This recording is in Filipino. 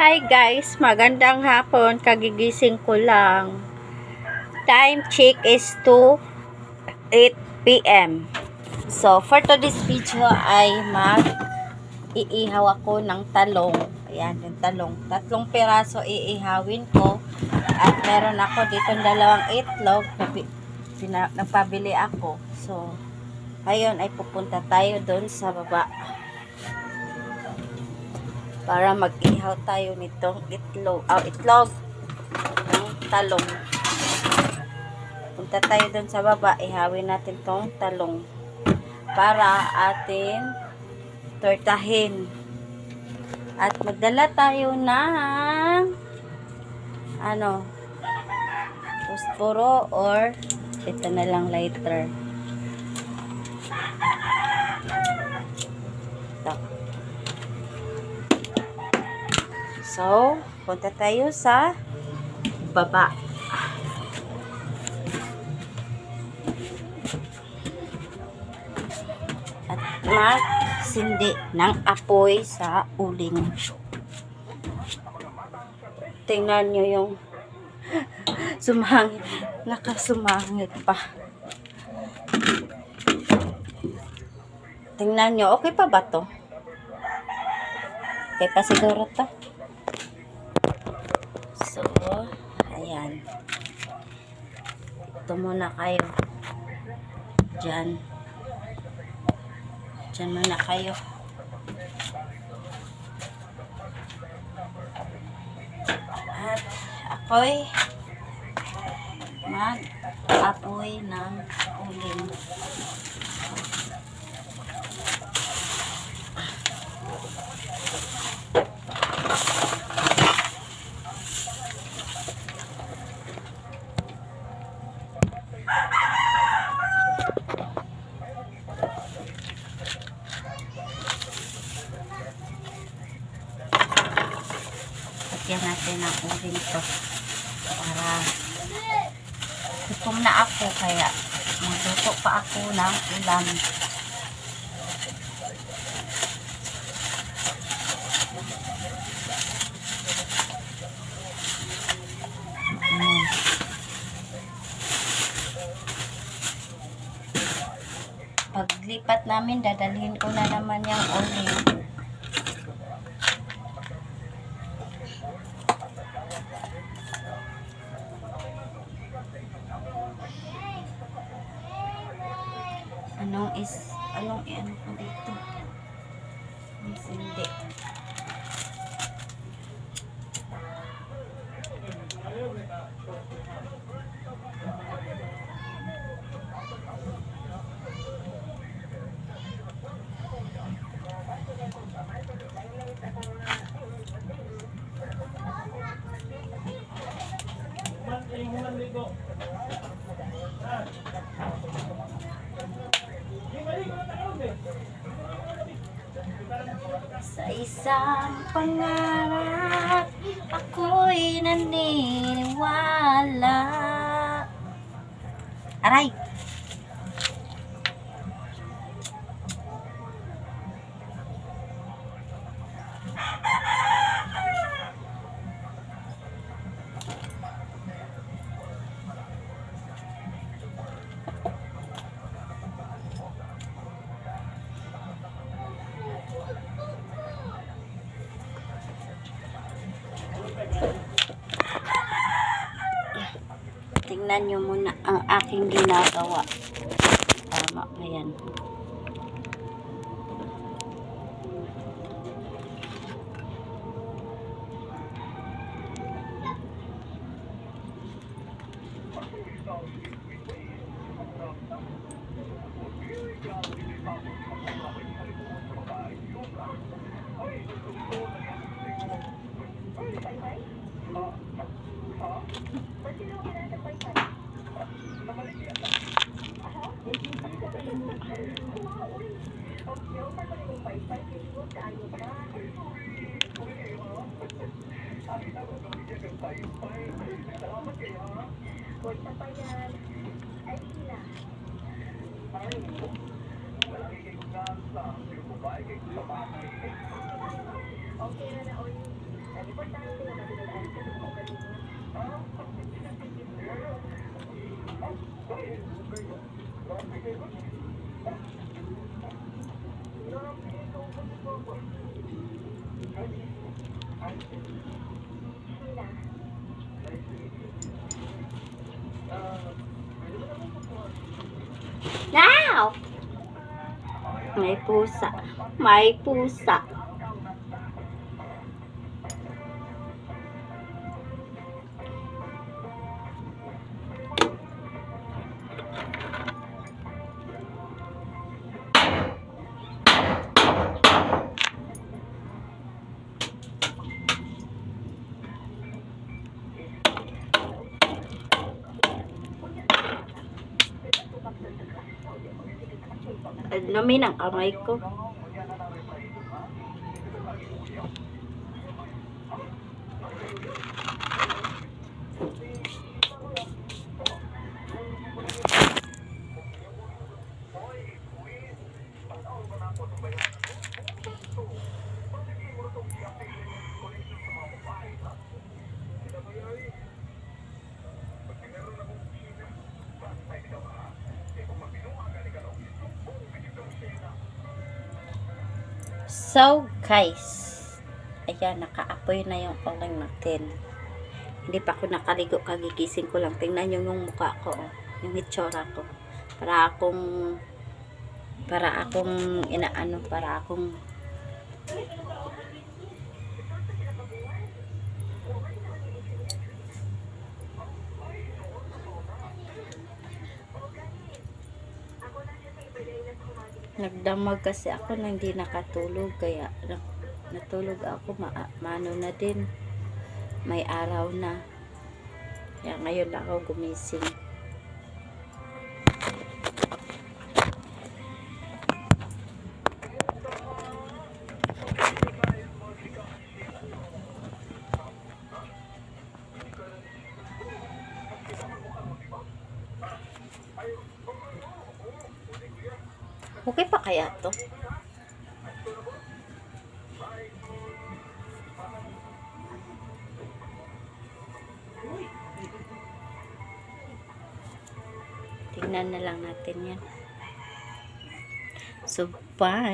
Hi guys, magandang hapon. Kagigising ko lang. Time check is 2 8 p.m. So, for today's video ay mag iihaw ako ng talong. Ayan, yung talong. Tatlong peraso iihawin ko. At meron ako dito dalawang itlog. Pina- Nagpabili ako. So, ayun ay pupunta tayo doon sa baba para mag-ihaw tayo nitong itlog, oh, itlog ng talong. Punta tayo doon sa baba, ihawin natin tong talong para atin tortahin. At magdala tayo ng ano, pusporo or ito na lang lighter. So, punta tayo sa baba. At magsindi ng apoy sa uling. Tingnan nyo yung sumangit. Nakasumangit pa. Tingnan nyo, okay pa ba to? Okay pa siguro to? Ayan. Ito muna kayo. Diyan. Diyan muna kayo. At ako'y mag-apoy ng uling. Lagyan natin ng uling to para gutom na ako kaya magluto pa ako ng ulam. Ayan. Paglipat namin, dadalhin ko na naman yung uling. Anong is, anong i-ano ko dito? Is hindi. Sa isang pangarap, ako'y naniniwala. Aray! Tingnan nyo muna ang aking ginagawa. Tama ba yan? Okay na na, Oy. Ang importante na Now! May pusa. May pusa. Namin ang kamay ko. So, guys, ayan, nakaapoy na yung uling natin. Hindi pa ako nakaligo, kagigising ko lang. Tingnan nyo yung mukha ko, oh. yung itsura ko. Para akong, para akong, inaano, para akong, nagdamag kasi ako na hindi nakatulog kaya na- natulog ako ma mano na din. May araw na. Kaya ngayon ako gumising kaya to? Tingnan na lang natin yan. So bye